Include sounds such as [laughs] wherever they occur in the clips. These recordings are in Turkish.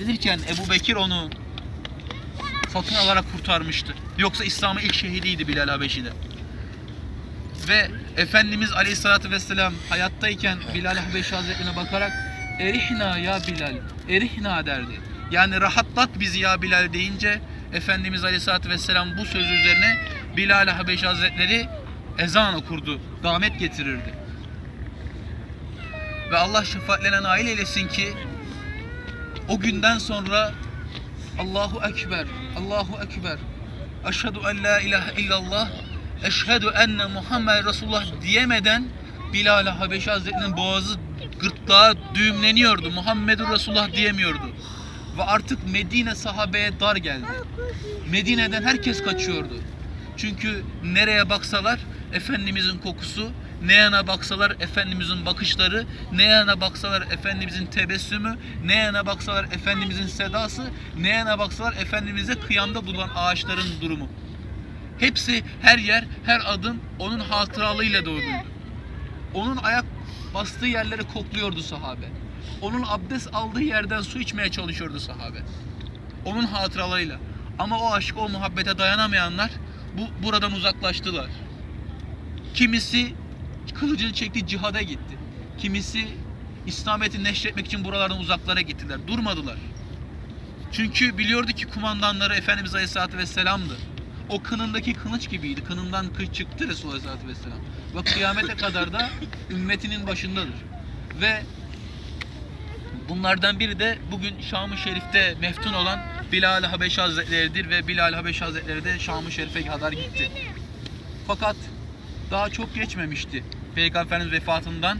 Edilirken Ebu Bekir onu satın alarak kurtarmıştı. Yoksa İslam'ın ilk şehidiydi Bilal Habeşi'de. Ve Efendimiz Aleyhisselatü Vesselam hayattayken Bilal Habeşi Hazretlerine bakarak Erihna ya Bilal, erihna derdi. Yani rahatlat bizi ya Bilal deyince Efendimiz Aleyhisselatü Vesselam bu söz üzerine Bilal Habeşi Hazretleri ezan okurdu, damet getirirdi. Ve Allah şefaatlerine nail eylesin ki o günden sonra Allahu Ekber, Allahu Ekber, Eşhedü en la ilahe illallah, Eşhedü enne Muhammed Resulullah diyemeden Bilal Habeşi Hazretleri'nin boğazı gırtlağı düğümleniyordu. Muhammedur Resulullah diyemiyordu. Ve artık Medine sahabeye dar geldi. Medine'den herkes kaçıyordu. Çünkü nereye baksalar Efendimizin kokusu, ne yana baksalar Efendimizin bakışları, ne yana baksalar Efendimizin tebessümü, ne yana baksalar Efendimizin sedası, ne yana baksalar Efendimiz'e kıyamda bulunan ağaçların durumu. Hepsi her yer, her adım onun hatıralığıyla doluydu. Onun ayak bastığı yerleri kokluyordu sahabe. Onun abdest aldığı yerden su içmeye çalışıyordu sahabe. Onun hatıralarıyla. Ama o aşk, o muhabbete dayanamayanlar bu buradan uzaklaştılar. Kimisi kılıcını çekti cihada gitti. Kimisi İslamiyet'i neşretmek için buralardan uzaklara gittiler. Durmadılar. Çünkü biliyordu ki kumandanları Efendimiz Aleyhisselatü Vesselam'dı. O kınındaki kılıç gibiydi. Kınından kılıç çıktı Resulullah Aleyhisselatü Vesselam. Ve kıyamete kadar da [laughs] ümmetinin başındadır. Ve bunlardan biri de bugün Şam-ı Şerif'te meftun olan Bilal Habeşi Hazretleri'dir ve Bilal Habeşi Hazretleri de Şam-ı Şerif'e kadar gitti. Fakat daha çok geçmemişti Peygamberimiz vefatından.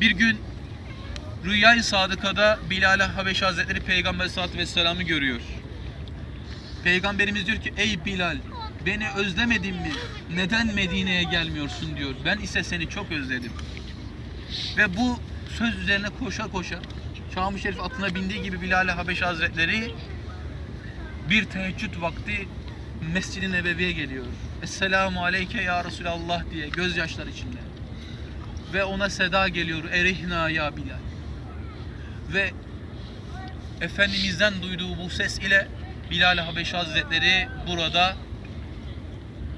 Bir gün Rüya-i Sadıka'da Bilal Habeşi Hazretleri Peygamber Aleyhisselatü Vesselam'ı görüyor. Peygamberimiz diyor ki ey Bilal beni özlemedin mi? Neden Medine'ye gelmiyorsun diyor. Ben ise seni çok özledim. Ve bu söz üzerine koşa koşa Şam-ı Şerif atına bindiği gibi Bilal Habeşi Hazretleri bir teheccüd vakti Mescid-i Nebevi'ye geliyor. Esselamu aleyke ya Resulallah diye gözyaşlar içinde. Ve ona seda geliyor. Erihna ya Bilal. Ve Efendimiz'den duyduğu bu ses ile Bilal Habeşi Hazretleri burada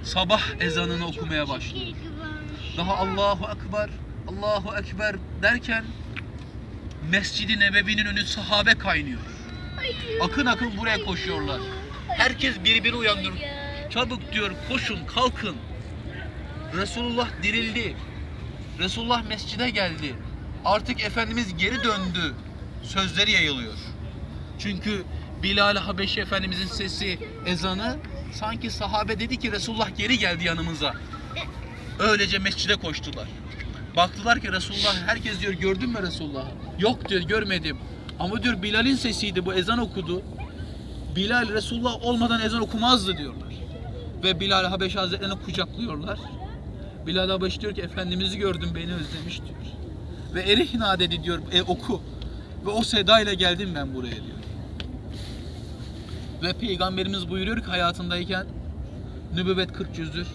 sabah ezanını okumaya başlıyor. Daha Allahu Ekber, Allahu Ekber derken Mescid-i Nebevi'nin önü sahabe kaynıyor. Akın akın buraya koşuyorlar. Herkes birbirini uyandırıyor. Çabuk diyor koşun kalkın. Resulullah dirildi. Resulullah mescide geldi. Artık Efendimiz geri döndü. Sözleri yayılıyor. Çünkü Bilal Habeşi Efendimizin sesi, ezanı sanki sahabe dedi ki Resulullah geri geldi yanımıza. Öylece mescide koştular. Baktılar ki Resulullah herkes diyor gördün mü Resulullah? Yok diyor görmedim. Ama diyor Bilal'in sesiydi bu ezan okudu. Bilal Resulullah olmadan ezan okumazdı diyorlar. Ve Bilal Habeşi Hazretlerini kucaklıyorlar. Bilal Habeşi diyor ki Efendimiz'i gördüm beni özlemiş diyor. Ve erihna dedi diyor e, oku. Ve o sedayla geldim ben buraya diyor. Ve Peygamberimiz buyuruyor ki hayatındayken nübüvvet 40 cüzdür.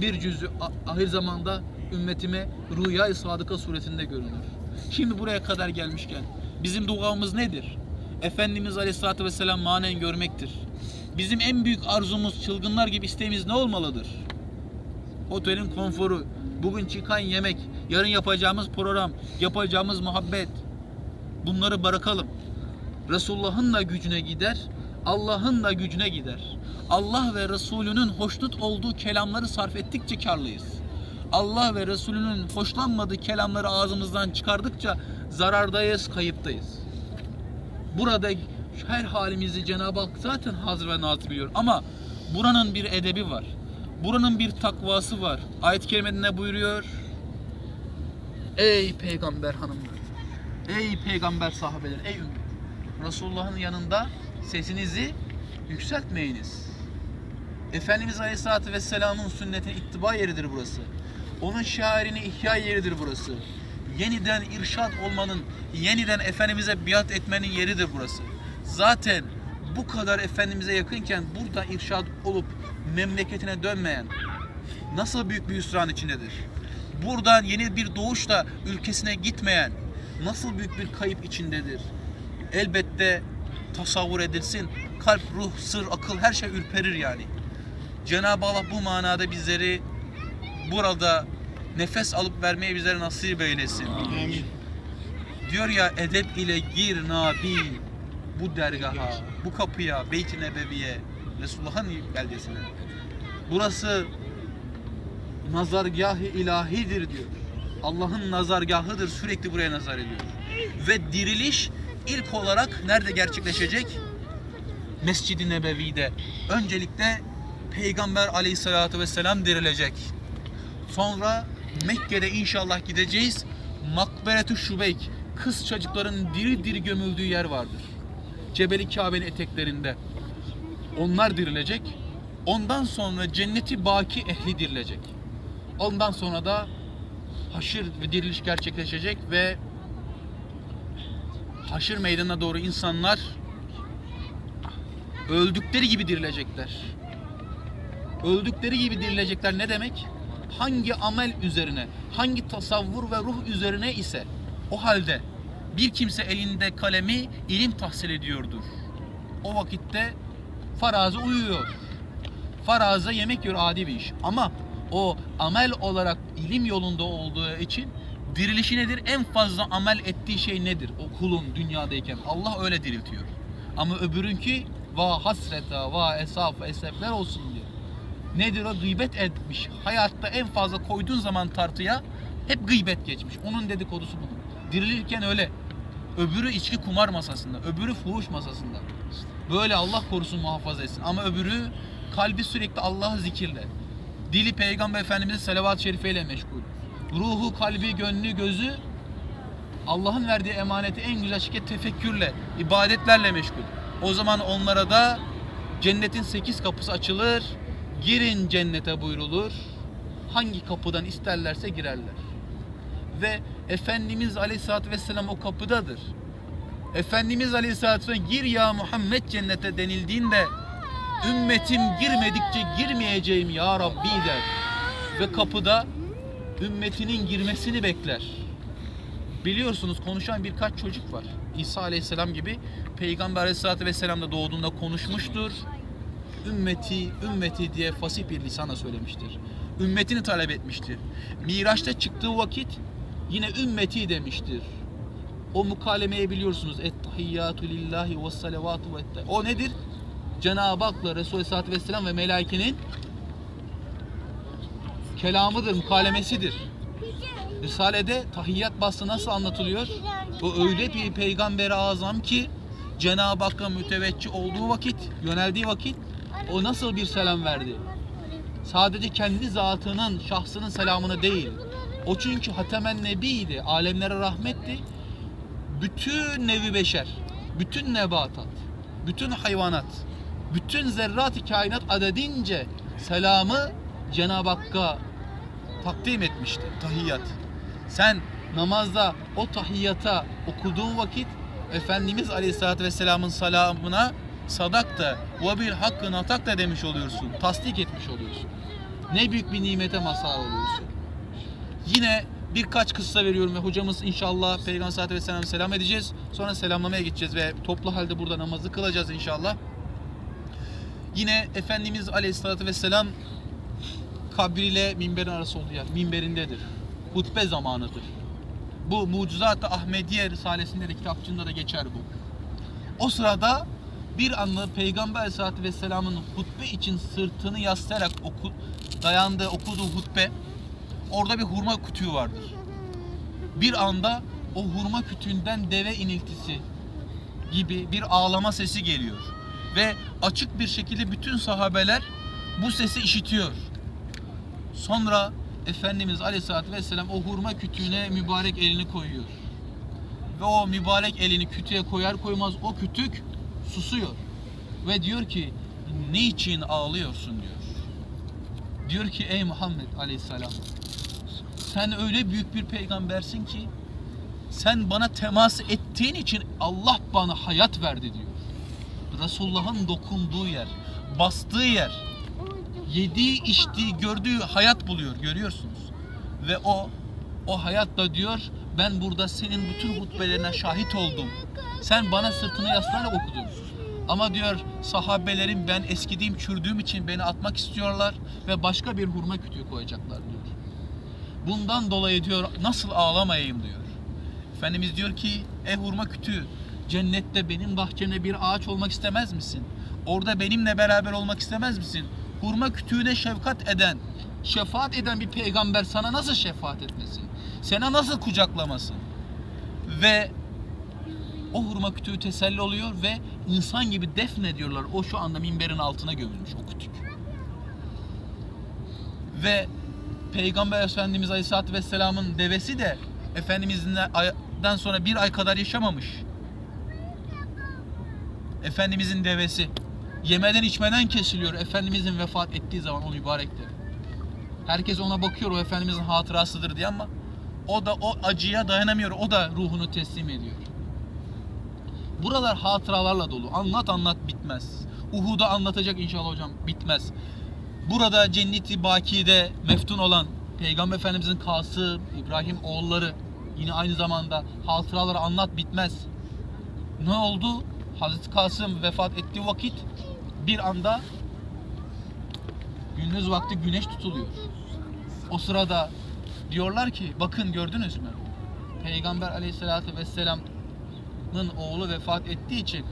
Bir cüzü ahir zamanda ümmetime Rüya-i Sadıka suresinde görünür. Şimdi buraya kadar gelmişken bizim duamız nedir? Efendimiz Aleyhisselatü Vesselam manen görmektir. Bizim en büyük arzumuz, çılgınlar gibi isteğimiz ne olmalıdır? Otelin konforu, bugün çıkan yemek, yarın yapacağımız program, yapacağımız muhabbet. Bunları bırakalım. Resulullah'ın da gücüne gider, Allah'ın da gücüne gider. Allah ve Resulünün hoşnut olduğu kelamları sarf ettikçe karlıyız. Allah ve Resulünün hoşlanmadığı kelamları ağzımızdan çıkardıkça zarardayız, kayıptayız. Burada her halimizi Cenab-ı Hak zaten hazır ve nazır biliyor. Ama buranın bir edebi var. Buranın bir takvası var. Ayet-i kerimede ne buyuruyor? Ey peygamber hanımlar. Ey peygamber sahabeler. Ey ümmet. Resulullah'ın yanında sesinizi yükseltmeyiniz. Efendimiz Aleyhisselatü Vesselam'ın sünnetine ittiba yeridir burası. Onun şairini ihya yeridir burası. Yeniden irşad olmanın, yeniden Efendimiz'e biat etmenin yeridir burası. Zaten bu kadar Efendimiz'e yakınken burada irşad olup memleketine dönmeyen nasıl büyük bir hüsran içindedir? Buradan yeni bir doğuşla ülkesine gitmeyen nasıl büyük bir kayıp içindedir? Elbette tasavvur edilsin. Kalp, ruh, sır, akıl her şey ürperir yani. Cenab-ı Allah bu manada bizleri burada nefes alıp vermeyi bizlere nasip eylesin. Amin. Diyor ya edep ile gir nabi bu dergaha, bu kapıya, Beyt-i Nebevi'ye, Resulullah'ın beldesine. Burası nazargahı ilahidir diyor. Allah'ın nazargahıdır. Sürekli buraya nazar ediyor. Ve diriliş ilk olarak nerede gerçekleşecek? Mescid-i Nebevi'de. Öncelikle Peygamber aleyhissalatü vesselam dirilecek. Sonra Mekke'de inşallah gideceğiz. Makberetü Şubeyk. Kız çocukların diri diri gömüldüğü yer vardır. Cebeli Kabe'nin eteklerinde. Onlar dirilecek. Ondan sonra cenneti baki ehli dirilecek. Ondan sonra da haşır ve diriliş gerçekleşecek ve haşır meydanına doğru insanlar öldükleri gibi dirilecekler. Öldükleri gibi dirilecekler ne demek? Hangi amel üzerine, hangi tasavvur ve ruh üzerine ise o halde bir kimse elinde kalemi ilim tahsil ediyordur. O vakitte faraza uyuyor. Faraza yemek yiyor adi bir iş. Ama o amel olarak ilim yolunda olduğu için dirilişi nedir? En fazla amel ettiği şey nedir? O kulun dünyadayken. Allah öyle diriltiyor. Ama öbürünki va hasreta va esaf esefler olsun diyor. Nedir o? Gıybet etmiş. Hayatta en fazla koyduğun zaman tartıya hep gıybet geçmiş. Onun dedikodusu bunun. Dirilirken öyle. Öbürü içki kumar masasında. Öbürü fuhuş masasında. Böyle Allah korusun muhafaza etsin. Ama öbürü kalbi sürekli Allah'ı zikirle. Dili Peygamber Efendimiz'e salavat-ı şerifeyle meşgul. Ruhu, kalbi, gönlü, gözü Allah'ın verdiği emaneti en güzel şekilde tefekkürle, ibadetlerle meşgul. O zaman onlara da cennetin sekiz kapısı açılır. Girin cennete buyrulur. Hangi kapıdan isterlerse girerler. Ve Efendimiz Aleyhisselatü Vesselam o kapıdadır. Efendimiz Aleyhisselatü Vesselam gir ya Muhammed cennete denildiğinde ümmetim girmedikçe girmeyeceğim ya Rabbi der. Ve kapıda ümmetinin girmesini bekler. Biliyorsunuz konuşan birkaç çocuk var. İsa Aleyhisselam gibi Peygamber Aleyhisselatü Vesselam da doğduğunda konuşmuştur. Ümmeti, ümmeti diye fasih bir lisanla söylemiştir. Ümmetini talep etmiştir. Miraç'ta çıktığı vakit yine ümmeti demiştir. O mukalemeyi biliyorsunuz. Ettehiyyatü lillahi ve salavatu ve O nedir? Cenab-ı Hak'la Resulü Aleyhisselatü Vesselam ve melaikenin kelamıdır, mukalemesidir. Risale'de tahiyyat bahsi nasıl anlatılıyor? O öyle bir peygamber azam ki Cenab-ı Hakk'a müteveccih olduğu vakit, yöneldiği vakit o nasıl bir selam verdi? Sadece kendi zatının, şahsının selamını değil. O çünkü Hatemen Nebi'ydi, alemlere rahmetti. Bütün nevi beşer, bütün nebatat, bütün hayvanat, bütün zerrat-ı kainat adedince selamı Cenab-ı Hakk'a takdim etmişti. Tahiyyat. Sen namazda o tahiyyata okuduğun vakit Efendimiz Aleyhisselatü Vesselam'ın salamına sadak da ve bil hakkı natak da demiş oluyorsun. Tasdik etmiş oluyorsun. Ne büyük bir nimete mazhar oluyorsun. Yine birkaç kıssa veriyorum ve hocamız inşallah Peygamber Aleyhisselatü Vesselam'a selam edeceğiz. Sonra selamlamaya gideceğiz ve toplu halde burada namazı kılacağız inşallah. Yine Efendimiz Aleyhisselatü Vesselam kabriyle minberin arası olduğu yer. Minberindedir. Hutbe zamanıdır. Bu Mucizat-ı Ahmediye Risalesinde de kitapçığında da geçer bu. O sırada bir anda Peygamber Aleyhisselatü Vesselam'ın hutbe için sırtını yaslayarak oku, dayandığı, okuduğu hutbe orada bir hurma kütüğü vardır. Bir anda o hurma kütüğünden deve iniltisi gibi bir ağlama sesi geliyor. Ve açık bir şekilde bütün sahabeler bu sesi işitiyor. Sonra Efendimiz Aleyhisselatü Vesselam o hurma kütüğüne mübarek elini koyuyor. Ve o mübarek elini kütüğe koyar koymaz o kütük susuyor. Ve diyor ki ne için ağlıyorsun diyor. Diyor ki ey Muhammed Aleyhisselam sen öyle büyük bir peygambersin ki sen bana temas ettiğin için Allah bana hayat verdi diyor. Resulullah'ın dokunduğu yer, bastığı yer, yediği, içtiği, gördüğü hayat buluyor. Görüyorsunuz. Ve o o hayatta diyor ben burada senin bütün hutbelerine şahit oldum. Sen bana sırtını yaslayarak okudun. Ama diyor sahabelerim ben eskidiğim çürdüğüm için beni atmak istiyorlar ve başka bir hurma kütüğü koyacaklar diyor. Bundan dolayı diyor nasıl ağlamayayım diyor. Efendimiz diyor ki ey hurma kütüğü cennette benim bahçemde bir ağaç olmak istemez misin? Orada benimle beraber olmak istemez misin? Hurma kütüğüne şefkat eden, şefaat eden bir peygamber sana nasıl şefaat etmesin? Sana nasıl kucaklamasın? Ve o hurma kütüğü teselli oluyor ve insan gibi defnediyorlar. O şu anda minberin altına gömülmüş o kütük. Ve Peygamber Efendimiz Aleyhisselatü Vesselam'ın devesi de Efendimiz'den sonra bir ay kadar yaşamamış. Efendimizin devesi yemeden içmeden kesiliyor Efendimizin vefat ettiği zaman o mübarek deve. Herkes ona bakıyor o Efendimizin hatırasıdır diye ama o da o acıya dayanamıyor. O da ruhunu teslim ediyor. Buralar hatıralarla dolu. Anlat anlat bitmez. Uhud'u anlatacak inşallah hocam bitmez. Burada Cenneti Baki'de meftun olan Peygamber Efendimizin Kasım, İbrahim oğulları yine aynı zamanda hatıraları anlat bitmez. Ne oldu? Hazreti Kasım vefat ettiği vakit bir anda gündüz vakti güneş tutuluyor. O sırada diyorlar ki bakın gördünüz mü? Peygamber Aleyhisselatü Vesselam'ın oğlu vefat ettiği için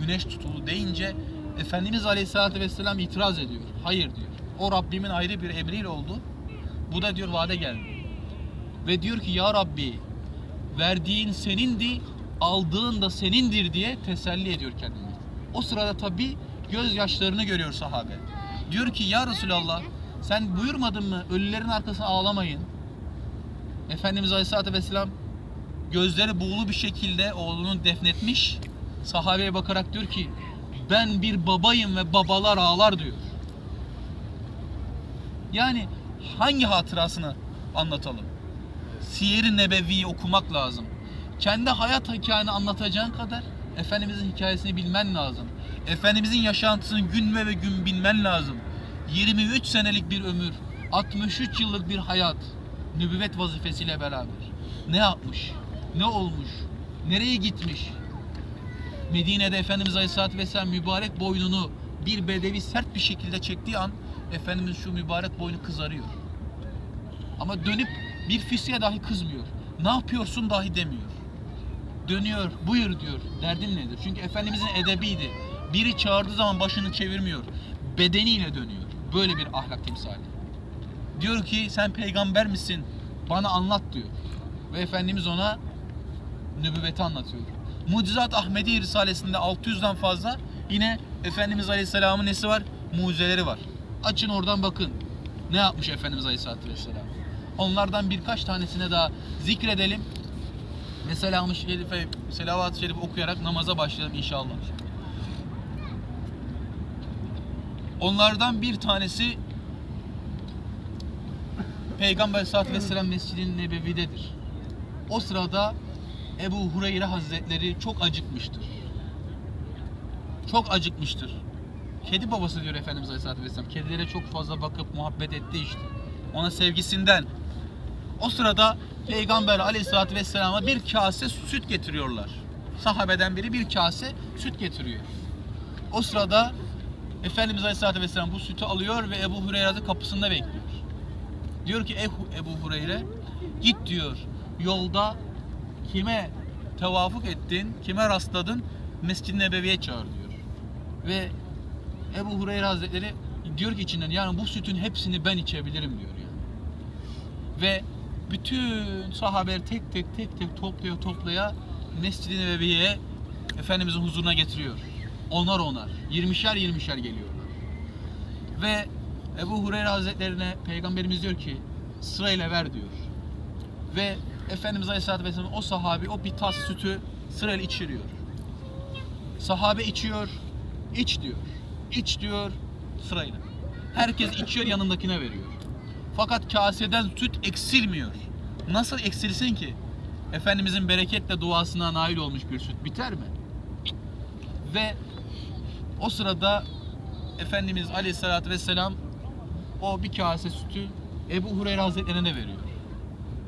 güneş tutuldu deyince Efendimiz Aleyhisselatü Vesselam itiraz ediyor. Hayır diyor. O Rabbimin ayrı bir emriyle oldu. Bu da diyor vade geldi. Ve diyor ki ya Rabbi verdiğin senindi, aldığın da senindir diye teselli ediyor kendini. O sırada tabi gözyaşlarını görüyor sahabe. Diyor ki ya Resulallah sen buyurmadın mı ölülerin arkasına ağlamayın. Efendimiz Aleyhisselatü Vesselam gözleri buğulu bir şekilde oğlunu defnetmiş. Sahabeye bakarak diyor ki ben bir babayım ve babalar ağlar diyor. Yani hangi hatırasını anlatalım? Siyer-i Nebevi'yi okumak lazım. Kendi hayat hikayeni anlatacağın kadar Efendimizin hikayesini bilmen lazım. Efendimizin yaşantısını gün ve gün bilmen lazım. 23 senelik bir ömür, 63 yıllık bir hayat, nübüvvet vazifesiyle beraber. Ne yapmış? Ne olmuş? Nereye gitmiş? Medine'de Efendimiz Aleyhisselatü Vesselam mübarek boynunu bir bedevi sert bir şekilde çektiği an Efendimiz şu mübarek boynu kızarıyor. Ama dönüp bir füsiye dahi kızmıyor. Ne yapıyorsun dahi demiyor. Dönüyor, buyur diyor. Derdin nedir? Çünkü Efendimizin edebiydi. Biri çağırdığı zaman başını çevirmiyor. Bedeniyle dönüyor. Böyle bir ahlak timsali. Diyor ki sen peygamber misin? Bana anlat diyor. Ve Efendimiz ona nübüvveti anlatıyor. Mucizat Ahmedi Risalesi'nde 600'den fazla yine Efendimiz Aleyhisselam'ın nesi var? Mucizeleri var. Açın oradan bakın. Ne yapmış Efendimiz Aleyhisselatü Vesselam? Onlardan birkaç tanesine daha zikredelim. Ve selamı şerife, selavat-ı şerif okuyarak namaza başlayalım inşallah. Onlardan bir tanesi Peygamber Aleyhisselatü Vesselam Mescid-i Nebevi'dedir. O sırada Ebu Hureyre Hazretleri çok acıkmıştır. Çok acıkmıştır. Kedi babası diyor Efendimiz Aleyhisselatü Vesselam. Kedilere çok fazla bakıp muhabbet etti işte. Ona sevgisinden. O sırada Peygamber Aleyhisselatü Vesselam'a bir kase süt getiriyorlar. Sahabeden biri bir kase süt getiriyor. O sırada Efendimiz Aleyhisselatü Vesselam bu sütü alıyor ve Ebu Hureyre'de kapısında bekliyor. Diyor ki "Ey Ebu Hureyre git diyor yolda kime tevafuk ettin, kime rastladın Mescid-i Nebevi'ye çağır diyor. Ve Ebu Hureyre Hazretleri diyor ki içinden yani bu sütün hepsini ben içebilirim diyor yani. Ve bütün sahabeleri tek tek tek tek toplaya toplaya Mescid-i Nebevi'ye Efendimizin huzuruna getiriyor. Onar onar. 20'şer 20'şer geliyorlar. Ve Ebu Hureyre Hazretlerine Peygamberimiz diyor ki sırayla ver diyor. Ve Efendimiz Aleyhisselatü Vesselam o sahabi o bir tas sütü sırayla içiriyor. Sahabe içiyor, iç diyor. İç diyor sırayla. Herkes içiyor yanındakine veriyor. Fakat kaseden süt eksilmiyor. Nasıl eksilsin ki? Efendimizin bereketle duasına nail olmuş bir süt biter mi? Ve o sırada Efendimiz Aleyhisselatü Vesselam o bir kase sütü Ebu Hureyre Hazretlerine veriyor.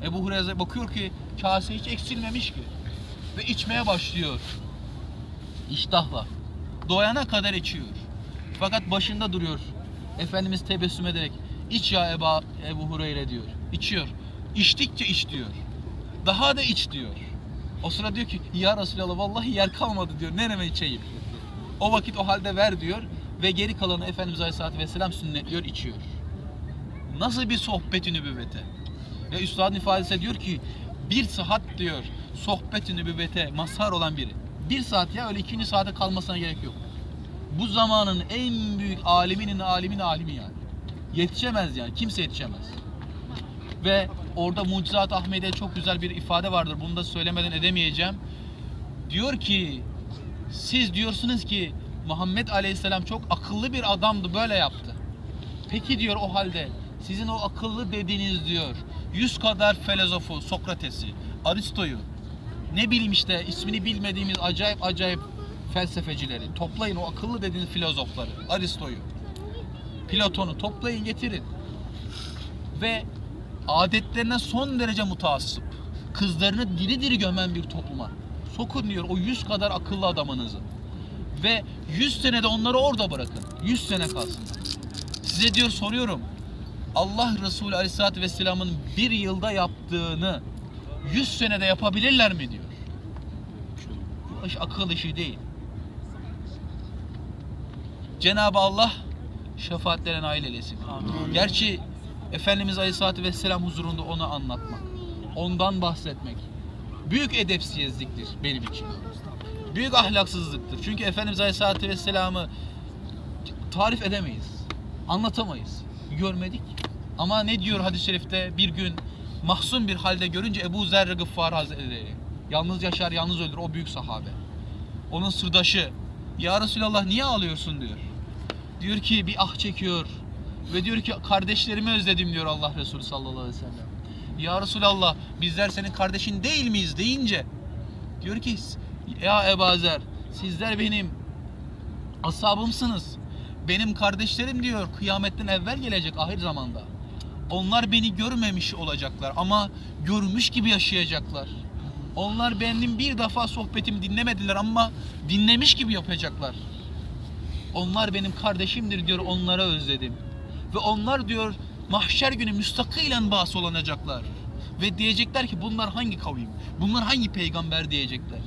Ebu Hureyre bakıyor ki kase hiç eksilmemiş ki. Ve içmeye başlıyor. İştahla. Doyana kadar içiyor. Fakat başında duruyor. Efendimiz tebessüm ederek iç ya Eba, Ebu Hureyre diyor. İçiyor. İçtikçe iç diyor. Daha da iç diyor. O sıra diyor ki ya Resulallah vallahi yer kalmadı diyor. Nereme içeyim? O vakit o halde ver diyor ve geri kalanı Efendimiz Aleyhisselatü Vesselam sünnetliyor içiyor. Nasıl bir sohbet-i nübüvvete? Ve üstadın ifadesi diyor ki bir saat diyor sohbet-i nübüvvete mazhar olan biri. Bir saat ya öyle ikinci saate kalmasına gerek yok. Bu zamanın en büyük aliminin alimin alimi yani. Yetişemez yani. Kimse yetişemez. Ve orada Mucizat Ahmediye çok güzel bir ifade vardır. Bunu da söylemeden edemeyeceğim. Diyor ki siz diyorsunuz ki Muhammed Aleyhisselam çok akıllı bir adamdı böyle yaptı. Peki diyor o halde sizin o akıllı dediğiniz diyor yüz kadar filozofu Sokrates'i, Aristo'yu ne bileyim işte ismini bilmediğimiz acayip acayip felsefecileri toplayın o akıllı dediğiniz filozofları Aristo'yu Platon'u toplayın getirin. Ve adetlerine son derece mutaassıp kızlarını diri diri gömen bir topluma sokun diyor o yüz kadar akıllı adamınızı. Ve yüz senede onları orada bırakın yüz sene kalsınlar size diyor soruyorum Allah Resulü Aleyhisselatü Vesselam'ın bir yılda yaptığını 100 senede yapabilirler mi diyor. Bu iş akıl işi değil. Cenab-ı Allah şefaatlerine nail eylesin. Gerçi Efendimiz Aleyhisselatü Vesselam huzurunda onu anlatmak, ondan bahsetmek büyük edepsizliktir benim için. Büyük ahlaksızlıktır. Çünkü Efendimiz Aleyhisselatü Vesselam'ı tarif edemeyiz. Anlatamayız. Görmedik. Ama ne diyor hadis-i şerifte bir gün mahzun bir halde görünce Ebu Zer Gıffar Hazretleri yalnız yaşar yalnız ölür o büyük sahabe. Onun sırdaşı Ya Resulallah niye ağlıyorsun diyor. Diyor ki bir ah çekiyor ve diyor ki kardeşlerimi özledim diyor Allah Resulü sallallahu aleyhi ve sellem. Ya Resulallah bizler senin kardeşin değil miyiz deyince diyor ki ya Ebu Zer sizler benim ashabımsınız. Benim kardeşlerim diyor kıyametten evvel gelecek ahir zamanda. Onlar beni görmemiş olacaklar ama görmüş gibi yaşayacaklar. Onlar benim bir defa sohbetimi dinlemediler ama dinlemiş gibi yapacaklar. Onlar benim kardeşimdir diyor onlara özledim. Ve onlar diyor mahşer günü müstakilen bahs olanacaklar. Ve diyecekler ki bunlar hangi kavim? Bunlar hangi peygamber diyecekler.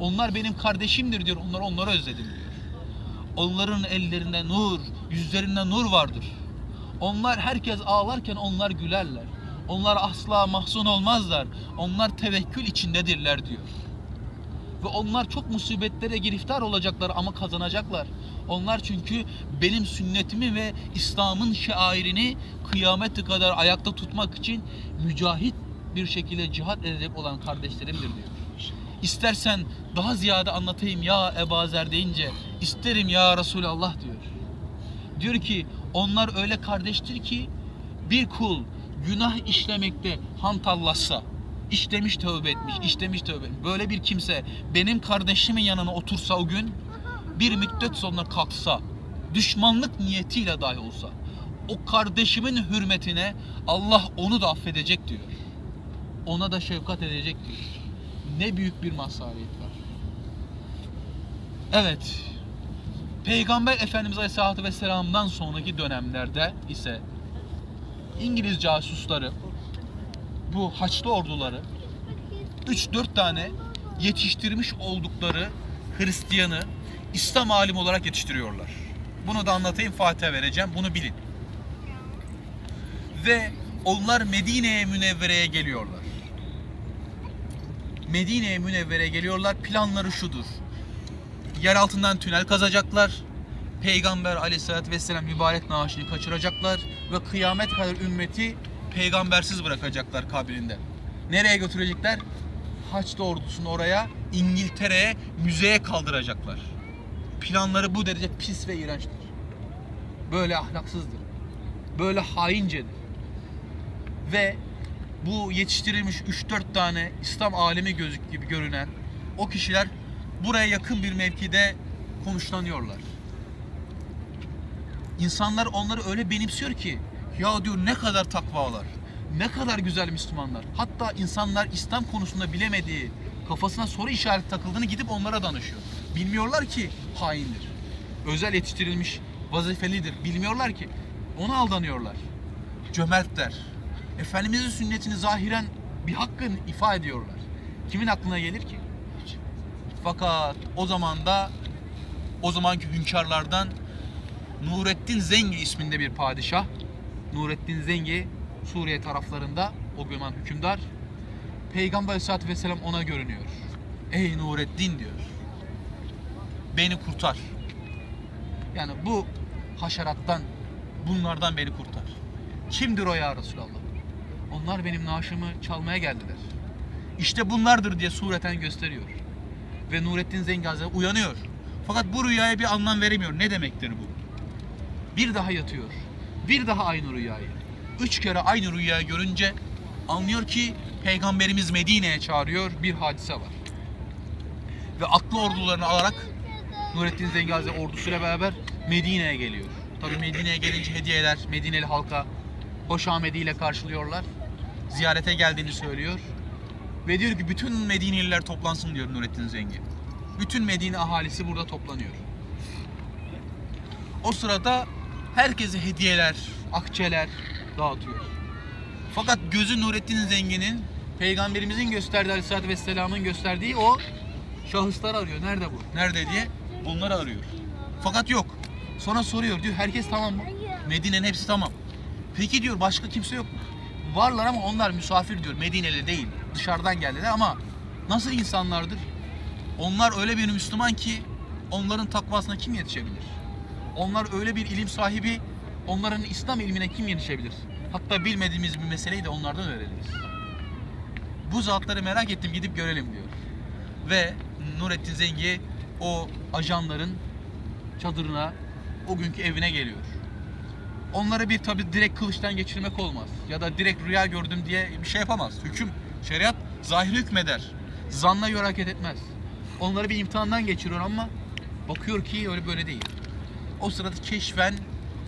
Onlar benim kardeşimdir diyor onları onlara özledim diyor. Onların ellerinde nur, yüzlerinde nur vardır. Onlar herkes ağlarken onlar gülerler. Onlar asla mahzun olmazlar. Onlar tevekkül içindedirler diyor. Ve onlar çok musibetlere giriftar olacaklar ama kazanacaklar. Onlar çünkü benim sünnetimi ve İslam'ın şairini kıyamete kadar ayakta tutmak için mücahit bir şekilde cihat edecek olan kardeşlerimdir diyor. İstersen daha ziyade anlatayım ya Ebu Zer deyince isterim ya Resulallah diyor. Diyor ki onlar öyle kardeştir ki bir kul günah işlemekte hantallasa, işlemiş tövbe etmiş, işlemiş tövbe etmiş. Böyle bir kimse benim kardeşimin yanına otursa o gün bir müddet sonra kalksa, düşmanlık niyetiyle dahi olsa o kardeşimin hürmetine Allah onu da affedecek diyor. Ona da şefkat edecek diyor. Ne büyük bir mazhariyet var. Evet. Peygamber Efendimiz Aleyhisselatü Vesselam'dan sonraki dönemlerde ise İngiliz casusları bu Haçlı orduları 3-4 tane yetiştirmiş oldukları Hristiyanı İslam alim olarak yetiştiriyorlar. Bunu da anlatayım Fatih'e vereceğim. Bunu bilin. Ve onlar Medine'ye Münevvere'ye geliyorlar. Medine'ye Münevvere'ye geliyorlar. Planları şudur. Yer altından tünel kazacaklar. Peygamber aleyhissalatü vesselam mübarek naaşını kaçıracaklar. Ve kıyamet kadar ümmeti peygambersiz bırakacaklar kabrinde. Nereye götürecekler? Haçlı ordusunu oraya İngiltere'ye müzeye kaldıracaklar. Planları bu derece pis ve iğrençtir. Böyle ahlaksızdır. Böyle haincedir. Ve bu yetiştirilmiş 3-4 tane İslam alemi gözük gibi görünen o kişiler buraya yakın bir mevkide konuşlanıyorlar. İnsanlar onları öyle benimsiyor ki ya diyor ne kadar takvalar, ne kadar güzel Müslümanlar. Hatta insanlar İslam konusunda bilemediği, kafasına soru işareti takıldığını gidip onlara danışıyor. Bilmiyorlar ki haindir. Özel yetiştirilmiş vazifelidir. Bilmiyorlar ki. Ona aldanıyorlar. Cömertler. Efendimizin sünnetini zahiren bir hakkın ifa ediyorlar. Kimin aklına gelir ki? Fakat o zaman da o zamanki hünkârlardan Nurettin Zengi isminde bir padişah. Nurettin Zengi Suriye taraflarında o zaman hükümdar. Peygamber Aleyhisselatü Vesselam ona görünüyor. Ey Nurettin diyor. Beni kurtar. Yani bu haşerattan, bunlardan beni kurtar. Kimdir o ya Resulallah? Onlar benim naaşımı çalmaya geldiler. İşte bunlardır diye sureten gösteriyor. Ve Nurettin Zengi uyanıyor. Fakat bu rüyaya bir anlam veremiyor. Ne demektir bu? Bir daha yatıyor. Bir daha aynı rüyayı. Üç kere aynı rüyayı görünce anlıyor ki Peygamberimiz Medine'ye çağırıyor. Bir hadise var. Ve atlı ordularını alarak Nurettin Zengi Hazretleri ordusuyla beraber Medine'ye geliyor. Tabi Medine'ye gelince hediyeler Medineli halka hoş ile karşılıyorlar. Ziyarete geldiğini söylüyor. Ve diyor ki bütün Medineliler toplansın diyor Nurettin Zengi. Bütün Medine ahalisi burada toplanıyor. O sırada herkese hediyeler, akçeler dağıtıyor. Fakat gözü Nurettin Zengin'in Peygamberimizin gösterdiği Aleyhisselatü Vesselam'ın gösterdiği o şahıslar arıyor. Nerede bu? Nerede diye bunları arıyor. Fakat yok. Sonra soruyor diyor herkes tamam mı? Medine'nin hepsi tamam. Peki diyor başka kimse yok mu? Varlar ama onlar misafir diyor. Medineli değil. Dışarıdan geldiler ama nasıl insanlardır? Onlar öyle bir Müslüman ki onların takvasına kim yetişebilir? Onlar öyle bir ilim sahibi, onların İslam ilmine kim yetişebilir? Hatta bilmediğimiz bir meseleyi de onlardan öğreniriz. Bu zatları merak ettim gidip görelim diyor. Ve Nurettin Zengi o ajanların çadırına, o günkü evine geliyor. Onlara bir tabi direkt kılıçtan geçirmek olmaz. Ya da direkt rüya gördüm diye bir şey yapamaz. Hüküm, şeriat zahir hükmeder. Zanna göre hareket etmez. Onları bir imtihandan geçiriyor ama bakıyor ki öyle böyle değil. O sırada keşfen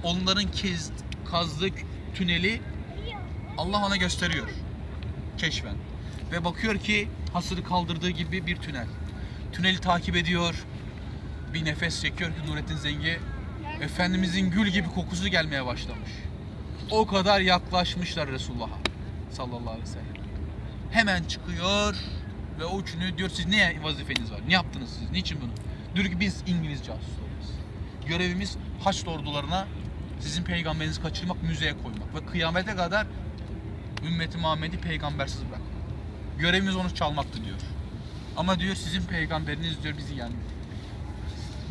onların kez, kazdığı tüneli Allah ona gösteriyor. Keşfen. Ve bakıyor ki hasırı kaldırdığı gibi bir tünel. Tüneli takip ediyor. Bir nefes çekiyor ki Nurettin Zengi Efendimizin gül gibi kokusu gelmeye başlamış. O kadar yaklaşmışlar Resulullah'a sallallahu aleyhi ve sellem. Hemen çıkıyor ve o üçünü diyor siz ne vazifeniz var? Ne yaptınız siz? Niçin bunu? Diyor ki biz İngiliz casuslarıyız. Görevimiz Haçlı ordularına sizin peygamberinizi kaçırmak, müzeye koymak ve kıyamete kadar ümmeti Muhammed'i peygambersiz bırakmak. Görevimiz onu çalmaktı diyor. Ama diyor sizin peygamberiniz diyor bizi yendi.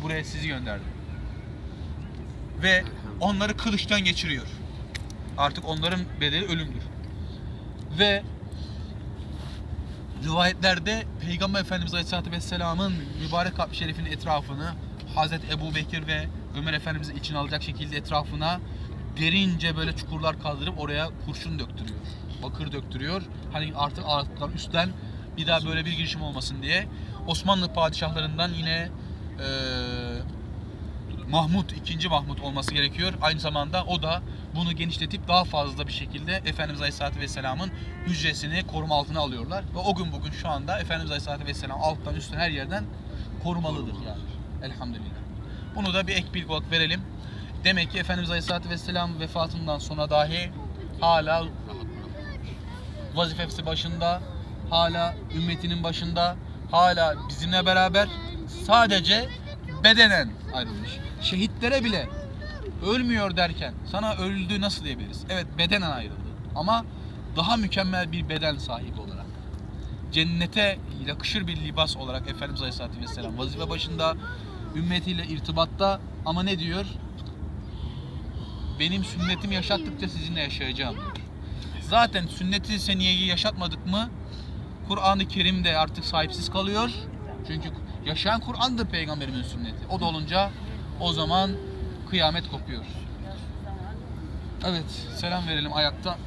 Buraya sizi gönderdi. Ve onları kılıçtan geçiriyor. Artık onların bedeli ölümdür. Ve rivayetlerde Peygamber Efendimiz Aleyhisselatü Vesselam'ın mübarek kalp şerifinin etrafını Hazreti Ebu Bekir ve Ömer Efendimiz'i için alacak şekilde etrafına derince böyle çukurlar kaldırıp oraya kurşun döktürüyor. Bakır döktürüyor. Hani artık alttan üstten bir daha böyle bir girişim olmasın diye. Osmanlı padişahlarından yine eee Mahmut, ikinci Mahmut olması gerekiyor. Aynı zamanda o da bunu genişletip daha fazla bir şekilde Efendimiz Aleyhisselatü Vesselam'ın hücresini koruma altına alıyorlar. Ve o gün bugün şu anda Efendimiz Aleyhisselatü Vesselam alttan üstten her yerden korumalıdır yani. Elhamdülillah. Bunu da bir ek bilgi olarak verelim. Demek ki Efendimiz Aleyhisselatü Vesselam vefatından sonra dahi hala vazifesi başında, hala ümmetinin başında, hala bizimle beraber sadece bedenen ayrılmış. Şehitlere bile ölmüyor derken sana öldü nasıl diyebiliriz? Evet bedenen ayrıldı ama daha mükemmel bir beden sahibi olarak. Cennete yakışır bir libas olarak Efendimiz Aleyhisselatü Vesselam vazife başında ümmetiyle irtibatta ama ne diyor? Benim sünnetimi yaşattıkça sizinle yaşayacağım. Zaten sünneti seniyeyi yaşatmadık mı Kur'an-ı Kerim'de artık sahipsiz kalıyor. Çünkü yaşayan Kur'an'dır peygamberimizin sünneti. O da olunca o zaman kıyamet kopuyor. Evet, selam verelim ayakta.